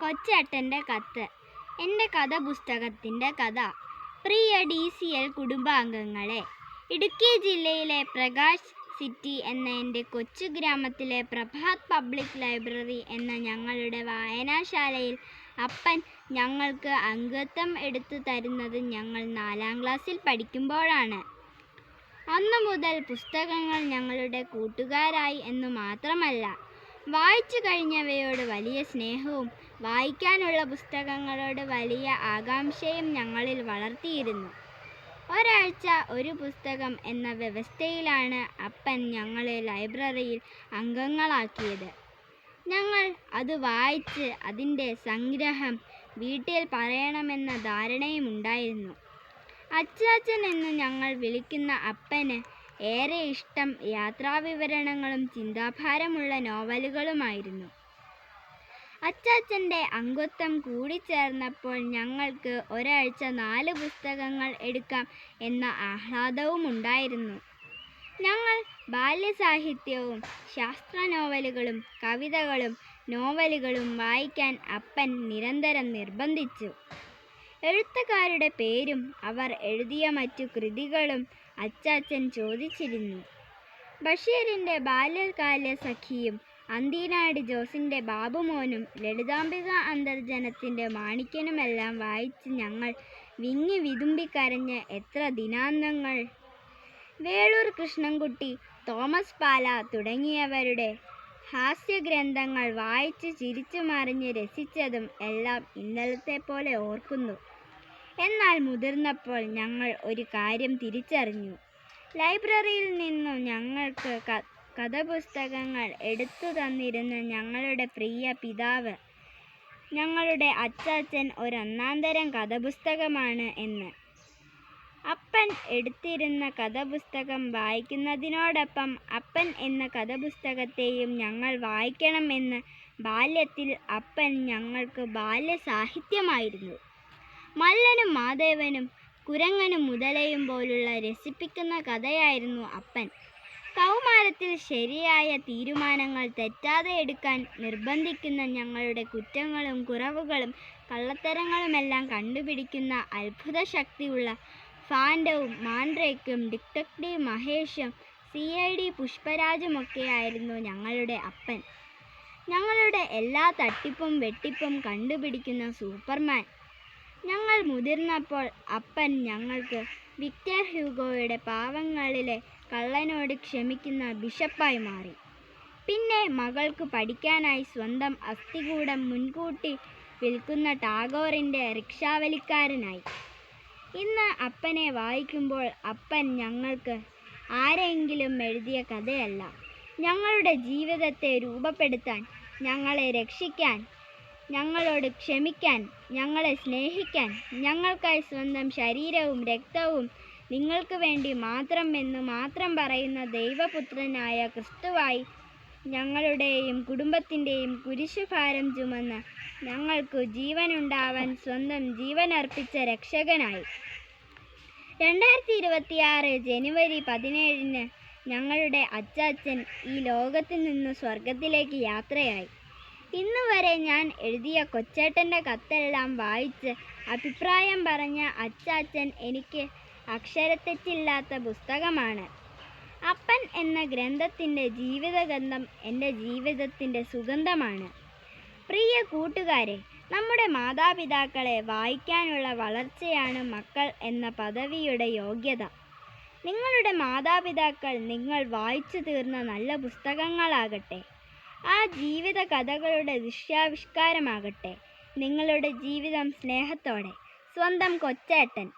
കൊച്ചേട്ടന്റെ കത്ത്. എന്റെ കഥ പുസ്തകത്തിന്റെ കഥ. പ്രിയ ഡി സി എൽ കുടുംബാംഗങ്ങളെ ഇടുക്കി ജില്ലയിലെ പ്രകാശ് സിറ്റി എന്ന എന്റെ കൊച്ചു ഗ്രാമത്തിലെ പ്രഭാത് പബ്ലിക് ലൈബ്രറി എന്ന ഞങ്ങളുടെ വായനാശാലയിൽ അപ്പൻ ഞങ്ങൾക്ക് അംഗത്വം എടുത്തു തരുന്നത് ഞങ്ങൾ നാലാം ക്ലാസ്സിൽ പഠിക്കുമ്പോഴാണ്. അന്നു മുതൽ പുസ്തകങ്ങൾ ഞങ്ങളുടെ കൂട്ടുകാരായി എന്ന് മാത്രമല്ല വായിച്ചു കഴിഞ്ഞവയോട് വലിയ സ്നേഹവും വായിക്കാനുള്ള പുസ്തകങ്ങളോട് വലിയ ആകാംക്ഷയും ഞങ്ങളിൽ വളർത്തിയിരുന്നു. ഒരാഴ്ച ഒരു പുസ്തകം എന്ന വ്യവസ്ഥയിലാണ് അപ്പൻ ഞങ്ങളെ ലൈബ്രറിയിൽ അംഗങ്ങളാക്കിയത്. ഞങ്ങൾ അത് വായിച്ച് അതിന്റെ സംഗ്രഹം വീട്ടിൽ പറയണമെന്ന ധാരണയുമുണ്ടായിരുന്നു. അച്ചാച്ചൻ എന്ന് ഞങ്ങൾ വിളിക്കുന്ന അപ്പന് ഏറെ ഇഷ്ടം യാത്രാവിവരണങ്ങളും ചിന്താഭാരമുള്ള നോവലുകളുമായിരുന്നു. അച്ചാച്ചന്റെ അംഗത്വം കൂടിച്ചേർന്നപ്പോൾ ഞങ്ങൾക്ക് ഒരാഴ്ച നാല് പുസ്തകങ്ങൾ എടുക്കാം എന്ന ആഹ്ലാദവും ഉണ്ടായിരുന്നു ഞങ്ങൾ ബാല്യസാഹിത്യവും ശാസ്ത്ര നോവലുകളും കവിതകളും നോവലുകളും വായിക്കാൻ അപ്പൻ നിരന്തരം നിർബന്ധിച്ചു. എഴുത്തുകാരുടെ പേരും അവർ എഴുതിയ മറ്റു കൃതികളും അച്ചാച്ചൻ ചോദിച്ചിരുന്നു. ബഷീറിന്റെ ബാല്യകാല സഖിയും അന്തീനാട് ജോസിന്റെ ബാബുമോനും ലളിതാംബിക അന്തർജനത്തിന്റെ മാണിക്കനുമെല്ലാം വായിച്ച് ഞങ്ങൾ വിങ്ങി വിതുമ്പിക്കരഞ്ഞ് എത്ര ദിനാന്തങ്ങൾ. വേളൂർ കൃഷ്ണൻകുട്ടി തോമസ് പാല തുടങ്ങിയവരുടെ ഹാസ്യഗ്രന്ഥങ്ങൾ വായിച്ച് ചിരിച്ചു മറിഞ്ഞ് രസിച്ചതും എല്ലാം ഇന്നലത്തെ പോലെ ഓർക്കുന്നു. എന്നാൽ മുതിർന്നപ്പോൾ ഞങ്ങൾ ഒരു കാര്യം തിരിച്ചറിഞ്ഞു. ലൈബ്രറിയിൽ നിന്നും ഞങ്ങൾക്ക് കഥപുസ്തകങ്ങൾ എടുത്തു തന്നിരുന്ന ഞങ്ങളുടെ പ്രിയ പിതാവ് ഞങ്ങളുടെ അച്ചാച്ചൻ ഒരൊന്നാന്തരം കഥപുസ്തകമാണ് എന്ന്. അപ്പൻ എടുത്തിരുന്ന കഥപുസ്തകം വായിക്കുന്നതിനോടൊപ്പം അപ്പൻ എന്ന കഥപുസ്തകത്തെയും ഞങ്ങൾ വായിക്കണമെന്ന് ബാല്യത്തിൽ അപ്പൻ ഞങ്ങൾക്ക് ബാല്യസാഹിത്യമായിരുന്നു. മല്ലനും മാധവനും കുരങ്ങനും മുതലയും പോലുള്ള രസിപ്പിക്കുന്ന കഥയായിരുന്നു അപ്പൻ. കൗമാരത്തിൽ ശരിയായ തീരുമാനങ്ങൾ തെറ്റാതെ എടുക്കാൻ നിർബന്ധിക്കുന്ന ഞങ്ങളുടെ കുറ്റങ്ങളും കുറവുകളും കള്ളത്തരങ്ങളുമെല്ലാം കണ്ടുപിടിക്കുന്ന അത്ഭുത ശക്തിയുള്ള ഫാൻഡവും മാൻഡ്രേക്കും ഡിറ്റക്റ്റീവ് മഹേഷും സി ഐ ഡി പുഷ്പരാജുമൊക്കെയായിരുന്നു ഞങ്ങളുടെ അപ്പൻ. ഞങ്ങളുടെ എല്ലാ തട്ടിപ്പും വെട്ടിപ്പും കണ്ടുപിടിക്കുന്ന സൂപ്പർമാൻ ഞങ്ങൾ മുതിർന്നപ്പോൾ അപ്പൻ ഞങ്ങൾക്ക് വിക്ടർ ഹ്യൂഗോയുടെ പാവങ്ങളിലെ കള്ളനോട് ക്ഷമിക്കുന്ന ബിഷപ്പായി മാറി. പിന്നെ മകൾക്ക് പഠിക്കാനായി സ്വന്തം അസ്ഥികൂടം മുൻകൂട്ടി വിൽക്കുന്ന ടാഗോറിന്റെ റിക്ഷാവലിക്കാരനായി. ഇന്ന് അപ്പനെ വായിക്കുമ്പോൾ അപ്പൻ ഞങ്ങൾക്ക് ആരെങ്കിലും എഴുതിയ കഥയല്ല. ഞങ്ങളുടെ ജീവിതത്തെ രൂപപ്പെടുത്താൻ ഞങ്ങളെ രക്ഷിക്കാൻ ഞങ്ങളോട് ക്ഷമിക്കാൻ ഞങ്ങളെ സ്നേഹിക്കാൻ ഞങ്ങൾക്കായി സ്വന്തം ശരീരവും രക്തവും നിങ്ങൾക്ക് വേണ്ടി മാത്രം എന്ന് മാത്രം പറയുന്ന ദൈവപുത്രനായ ക്രിസ്തുവായി ഞങ്ങളുടെയും കുടുംബത്തിന്റെയും കുരിശുഭാരം ചുമന്ന് ഞങ്ങൾക്ക് ജീവനുണ്ടാവാൻ സ്വന്തം ജീവൻ അർപ്പിച്ച രക്ഷകനായി. രണ്ടായിരത്തി ഇരുപത്തിയാറ് ജനുവരി പതിനേഴിന് ഞങ്ങളുടെ അച്ചാച്ചൻ ഈ ലോകത്തിൽ നിന്ന് സ്വർഗത്തിലേക്ക് യാത്രയായി. ഇന്ന് വരെ ഞാൻ എഴുതിയ കൊച്ചേട്ടന്റെ കത്തെല്ലാം വായിച്ച് അഭിപ്രായം പറഞ്ഞ അച്ചാച്ചൻ എനിക്ക് അക്ഷരത്തെറ്റില്ലാത്ത പുസ്തകമാണ്. അപ്പൻ എന്ന ഗ്രന്ഥത്തിന്റെ ജീവിതഗന്ധം എന്റെ ജീവിതത്തിന്റെ സുഗന്ധമാണ്. പ്രിയ കൂട്ടുകാരെ നമ്മുടെ മാതാപിതാക്കളെ വായിക്കാനുള്ള വളർച്ചയാണ് മക്കൾ എന്ന പദവിയുടെ യോഗ്യത. നിങ്ങളുടെ മാതാപിതാക്കൾ നിങ്ങൾ വായിച്ചു തീർന്ന നല്ല പുസ്തകങ്ങളാകട്ടെ. ആ ജീവിത കഥകളുടെ ദൃശ്യാവിഷ്കാരമാകട്ടെ നിങ്ങളുടെ ജീവിതം സ്നേഹത്തോടെ. സ്വന്തം കൊച്ചേട്ടൻ.